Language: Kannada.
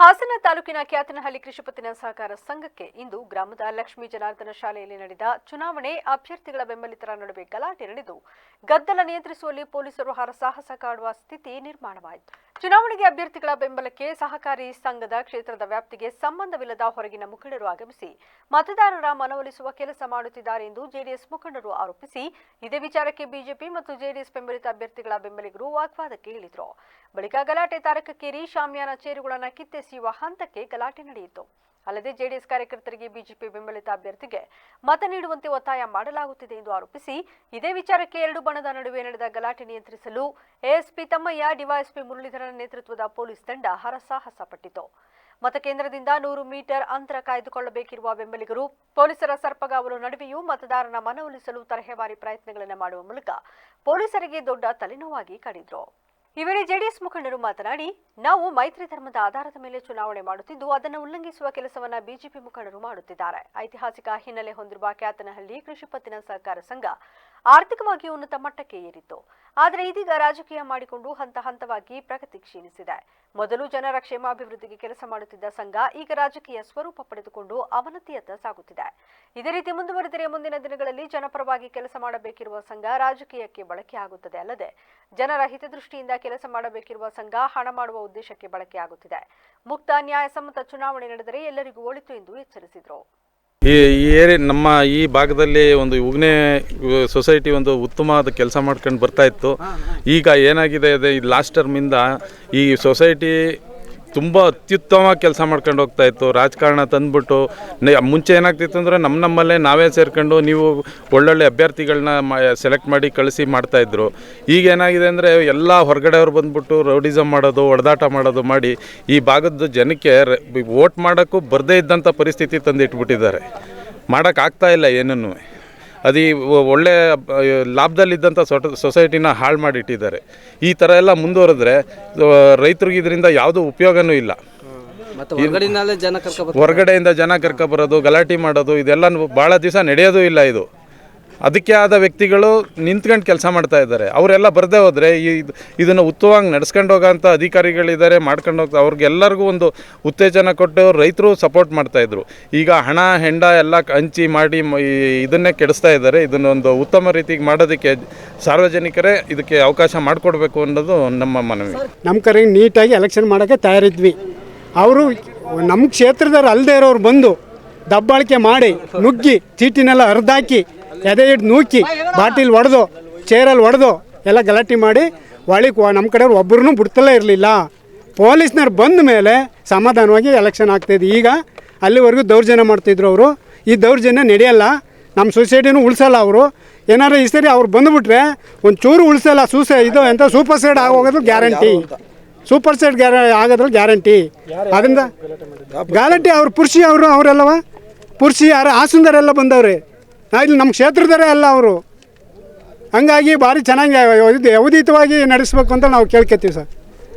ಹಾಸನ ತಾಲೂಕಿನ ಕ್ಯಾತನಹಳ್ಳಿ ಕೃಷಿ ಪತ್ತಿನ ಸಹಕಾರ ಸಂಘಕ್ಕೆ ಇಂದು ಗ್ರಾಮದ ಲಕ್ಷ್ಮೀ ಜನಾರ್ದನ ಶಾಲೆಯಲ್ಲಿ ನಡೆದ ಚುನಾವಣೆ ಅಭ್ಯರ್ಥಿಗಳ ಬೆಂಬಲಿತರ ನಡುವೆ ಗಲಾಟೆ ನಡೆದು, ಗದ್ದಲ ನಿಯಂತ್ರಿಸುವಲ್ಲಿ ಪೊಲೀಸರು ಹರಸಾಹಸ ಕಾಡುವ ಸ್ಥಿತಿ ನಿರ್ಮಾಣವಾಯಿತು. ಚುನಾವಣೆಗೆ ಅಭ್ಯರ್ಥಿಗಳ ಬೆಂಬಲಕ್ಕೆ ಸಹಕಾರಿ ಸಂಘದ ಕ್ಷೇತ್ರದ ವ್ಯಾಪ್ತಿಗೆ ಸಂಬಂಧವಿಲ್ಲದ ಹೊರಗಿನ ಮುಖಂಡರು ಆಗಮಿಸಿ, ಮತದಾರರ ಮನವೊಲಿಸುವ ಕೆಲಸ ಮಾಡುತ್ತಿದ್ದಾರೆ ಎಂದು ಜೆಡಿಎಸ್ ಮುಖಂಡರು ಆರೋಪಿಸಿ, ಇದೇ ವಿಚಾರಕ್ಕೆ ಬಿಜೆಪಿ ಮತ್ತು ಜೆಡಿಎಸ್ ಬೆಂಬಲಿತ ಅಭ್ಯರ್ಥಿಗಳ ಬೆಂಬಲಿಗರು ವಾಗ್ವಾದಕ್ಕೆ ಇಳಿದರು ಬಳಿಕ ಗಲಾಟೆ ತಾರಕಕ್ಕೇರಿ, ಶಾಮಿಯಾನ ಚೇರುಗಳನ್ನು ಕಿತ್ತೆಸೆಯುವ ಹಂತಕ್ಕೆ ಗಲಾಟೆ ನಡೆಯಿತು. ಅಲ್ಲದೆ ಜೆಡಿಎಸ್ ಕಾರ್ಯಕರ್ತರಿಗೆ ಬಿಜೆಪಿ ಬೆಂಬಲಿತ ಅಭ್ಯರ್ಥಿಗೆ ಮತ ನೀಡುವಂತೆ ಒತ್ತಾಯ ಮಾಡಲಾಗುತ್ತಿದೆ ಎಂದು ಆರೋಪಿಸಿ, ಇದೇ ವಿಚಾರಕ್ಕೆ ಎರಡು ಬಣದ ನಡುವೆ ನಡೆದ ಗಲಾಟೆ ನಿಯಂತ್ರಿಸಲು ಎಎಸ್ಪಿ ತಮ್ಮಯ್ಯ, ಡಿವೈಎಸ್ಪಿ ಮುರುಳಿಧರನ ನೇತೃತ್ವದ ಪೊಲೀಸ್ ತಂಡ ಹರಸಾಹಸ ಪಟ್ಟಿತು ಮತಕೇಂದ್ರದಿಂದ ನೂರು ಮೀಟರ್ ಅಂತರ ಕಾಯ್ದುಕೊಳ್ಳಬೇಕಿರುವ ಬೆಂಬಲಿಗರು ಪೊಲೀಸರ ಸರ್ಪಗಾವಲು ನಡುವೆಯೂ ಮತದಾರನ ಮನವೊಲಿಸಲು ತರಹೇವಾರಿ ಪ್ರಯತ್ನಗಳನ್ನು ಮಾಡುವ ಮೂಲಕ ಪೊಲೀಸರಿಗೆ ದೊಡ್ಡ ತಲೆನೋವಾಗಿ ಕಾಡಿದ್ರು. ಈ ವೇಳೆ ಜೆಡಿಎಸ್ ಮುಖಂಡರು ಮಾತನಾಡಿ, ನಾವು ಮೈತ್ರಿ ಧರ್ಮದ ಆಧಾರದ ಮೇಲೆ ಚುನಾವಣೆ ಮಾಡುತ್ತಿದ್ದು, ಅದನ್ನು ಉಲ್ಲಂಘಿಸುವ ಕೆಲಸವನ್ನ ಬಿಜೆಪಿ ಮುಖಂಡರು ಮಾಡುತ್ತಿದ್ದಾರೆ. ಐತಿಹಾಸಿಕ ಹಿನ್ನೆಲೆ ಹೊಂದಿರುವ ಕ್ಯಾತನಹಳ್ಳಿ ಕೃಷಿ ಪತ್ತಿನ ಸಹಕಾರ ಸಂಘ ಆರ್ಥಿಕವಾಗಿ ಉನ್ನತ ಮಟ್ಟಕ್ಕೆ ಏರಿತ್ತು. ಆದರೆ ಇದೀಗ ರಾಜಕೀಯ ಮಾಡಿಕೊಂಡು ಹಂತ ಹಂತವಾಗಿ ಪ್ರಗತಿ ಕ್ಷೀಣಿಸಿದೆ ಮೊದಲು ಜನರ ಕ್ಷೇಮಾಭಿವೃದ್ಧಿಗೆ ಕೆಲಸ ಮಾಡುತ್ತಿದ್ದ ಸಂಘ ಈಗ ರಾಜಕೀಯ ಸ್ವರೂಪ ಪಡೆದುಕೊಂಡು ಅವನತಿಯತ್ತ ಸಾಗುತ್ತಿದೆ. ಇದೇ ರೀತಿ ಮುಂದುವರೆದರೆ ಮುಂದಿನ ದಿನಗಳಲ್ಲಿ ಜನಪರವಾಗಿ ಕೆಲಸ ಮಾಡಬೇಕಿರುವ ಸಂಘ ರಾಜಕೀಯಕ್ಕೆ ಬಳಕೆಯಾಗುತ್ತದೆ ಅಲ್ಲದೆ, ಜನರ ಹಿತದೃಷ್ಟಿಯಿಂದ ಕೆಲಸ ಮಾಡಬೇಕಿರುವ ಸಂಘ ಹಣ ಮಾಡುವ ಉದ್ದೇಶಕ್ಕೆ ಬಳಕೆಯಾಗುತ್ತಿದೆ. ಮುಕ್ತ ನ್ಯಾಯಸಮ್ಮತ ಚುನಾವಣೆ ನಡೆದರೆ ಎಲ್ಲರಿಗೂ ಒಳಿತು ಎಂದು ಎಚ್ಚರಿಸಿದರು. ಈ ಈ ಏರಿಯಾ ನಮ್ಮ ಈ ಭಾಗದಲ್ಲಿ ಒಂದು ಉಗ್ನೆ ಸೊಸೈಟಿ ಒಂದು ಉತ್ತಮವಾದ ಕೆಲಸ ಮಾಡ್ಕೊಂಡು ಬರ್ತಾ ಇತ್ತು. ಈಗ ಏನಾಗಿದೆ ಅದೇ ಈ ಲಾಸ್ಟ್ ಟರ್ಮಿಂದ ಈ ಸೊಸೈಟಿ ತುಂಬ ಅತ್ಯುತ್ತಮ ಕೆಲಸ ಮಾಡ್ಕೊಂಡು ಹೋಗ್ತಾ ಇತ್ತು. ರಾಜಕಾರಣ ತಂದ್ಬಿಟ್ಟು ಮುಂಚೆ ಏನಾಗ್ತಿತ್ತು ಅಂದರೆ ನಮ್ಮ ನಮ್ಮಲ್ಲೇ ನಾವೇ ಸೇರ್ಕೊಂಡು ನೀವು ಒಳ್ಳೊಳ್ಳೆ ಅಭ್ಯರ್ಥಿಗಳನ್ನ ಸೆಲೆಕ್ಟ್ ಮಾಡಿ ಕಳಿಸಿ ಮಾಡ್ತಾಯಿದ್ರು ಈಗ ಏನಾಗಿದೆ ಅಂದರೆ ಎಲ್ಲ ಹೊರಗಡೆಯವ್ರು ಬಂದ್ಬಿಟ್ಟು ರೌಡಿಸಮ್ ಮಾಡೋದು ಹೊಡೆದಾಟ ಮಾಡೋದು ಮಾಡಿ ಈ ಭಾಗದ ಜನಕ್ಕೆ ವೋಟ್ ಮಾಡೋಕ್ಕೂ ಬರದೇ ಇದ್ದಂಥ ಪರಿಸ್ಥಿತಿ ತಂದಿಟ್ಬಿಟ್ಟಿದ್ದಾರೆ. ಮಾಡೋಕ್ಕಾಗ್ತಾ ಇಲ್ಲ ಏನನ್ನು. ಅದು ಒಳ್ಳೆ ಲಾಭದಲ್ಲಿದ್ದಂಥ ಸೊಟ ಸೊಸೈಟಿನ ಹಾಳು ಮಾಡಿಟ್ಟಿದ್ದಾರೆ. ಈ ಥರ ಎಲ್ಲ ಮುಂದುವರೆದ್ರೆ ರೈತರಿಗೆ ಇದರಿಂದ ಯಾವುದೂ ಉಪಯೋಗನೂ ಇಲ್ಲ. ಹೊರಗಡೆಯಿಂದ ಜನ ಕರ್ಕೊಬರೋದು ಗಲಾಟೆ ಮಾಡೋದು ಇದೆಲ್ಲ ಭಾಳ ದಿವಸ ನಡೆಯೋದು ಇಲ್ಲ ಇದು. ಅದಕ್ಕೆ ಆದ ವ್ಯಕ್ತಿಗಳು ನಿಂತ್ಕೊಂಡು ಕೆಲಸ ಮಾಡ್ತಾ ಇದ್ದಾರೆ. ಅವರೆಲ್ಲ ಬರದೇ ಹೋದರೆ ಈ ಇದನ್ನು ಉತ್ತಮವಾಗಿ ನಡೆಸ್ಕೊಂಡು ಹೋಗೋಂಥ ಅಧಿಕಾರಿಗಳಿದ್ದಾರೆ, ಮಾಡ್ಕೊಂಡು ಹೋಗ್ತಾ ಅವ್ರಿಗೆಲ್ಲರಿಗೂ ಒಂದು ಉತ್ತೇಜನ ಕೊಟ್ಟು ರೈತರು ಸಪೋರ್ಟ್ ಮಾಡ್ತಾಯಿದ್ರು ಈಗ ಹಣ, ಹೆಂಡ ಎಲ್ಲ ಹಂಚಿ ಮಾಡಿ ಇದನ್ನೇ ಕೆಡಿಸ್ತಾ ಇದ್ದಾರೆ. ಇದನ್ನೊಂದು ಉತ್ತಮ ರೀತಿಗೆ ಮಾಡೋದಕ್ಕೆ ಸಾರ್ವಜನಿಕರೇ ಇದಕ್ಕೆ ಅವಕಾಶ ಮಾಡಿಕೊಡ್ಬೇಕು ಅನ್ನೋದು ನಮ್ಮ ಮನವಿ. ನಮ್ಮ ಕರೆಗೆ ನೀಟಾಗಿ ಎಲೆಕ್ಷನ್ ಮಾಡೋಕ್ಕೆ ತಯಾರಿದ್ವಿ. ಅವರು ನಮ್ಮ ಕ್ಷೇತ್ರದವ್ರು ಅಲ್ಲದೆ ಇರೋರು ಬಂದು ದಬ್ಬಾಳಿಕೆ ಮಾಡಿ ನುಗ್ಗಿ, ಚೀಟಿನೆಲ್ಲ ಹರಿದಾಕಿ ಎದೆ ಹಿಡ್ದು ನೂಕಿ ಬಾಟಿಲ್ ಒಡೆದು ಚೇರಲ್ಲಿ ಒಡೆದು ಎಲ್ಲ ಗಲಾಟೆ ಮಾಡಿ ಒಳಗೆ ನಮ್ಮ ಕಡೆಯವ್ರು ಒಬ್ಬರೂ ಬಿಡ್ತಲೇ ಇರಲಿಲ್ಲ ಪೊಲೀಸ್ನವ್ರು ಬಂದ ಮೇಲೆ ಸಮಾಧಾನವಾಗಿ ಎಲೆಕ್ಷನ್ ಆಗ್ತಾಯಿದೆ ಈಗ ಅಲ್ಲಿವರೆಗೂ ದೌರ್ಜನ್ಯ ಮಾಡ್ತಿದ್ರು ಅವರು ಈ ದೌರ್ಜನ್ಯ ನಡೆಯಲ್ಲ ನಮ್ಮ ಸೊಸೈಟಿನೂ ಉಳಿಸಲ್ಲ ಅವರು ಏನಾರು ಈ ಸರಿ ಅವ್ರು ಬಂದುಬಿಟ್ರೆ ಒಂದು ಚೂರು ಉಳಿಸಲ್ಲ ಸೂಸೆ ಇದು ಎಂಥ ಸೂಪರ್ ಸೈಡ್ ಆಗೋಗೋದು ಗ್ಯಾರಂಟಿ ಸೂಪರ್ ಸೈಡ್ ಗ್ಯಾರ ಆಗೋದ್ರಲ್ಲಿ ಗ್ಯಾರಂಟಿ ಅದರಿಂದ ಗ್ಯಾರಂಟಿ ಅವ್ರು ಪುರುಷಿ ಅವರು ಅವರೆಲ್ಲವ ಪುರುಷಿ ಯಾರು ಹಾಸನದವರೆಲ್ಲ ಬಂದವ್ರೆ ಇಲ್ಲಿ ನಮ್ಮ ಕ್ಷೇತ್ರದವರೇ ಅಲ್ಲ ಅವರು. ಹಂಗಾಗಿ ಭಾರಿ ಚೆನ್ನಾಗಿ ನಡೆಸಬೇಕು ನಡೆಸ್ಬೇಕು ಅಂತ ನಾವು ಕೇಳ್ಕೊತೀವಿ ಸರ್.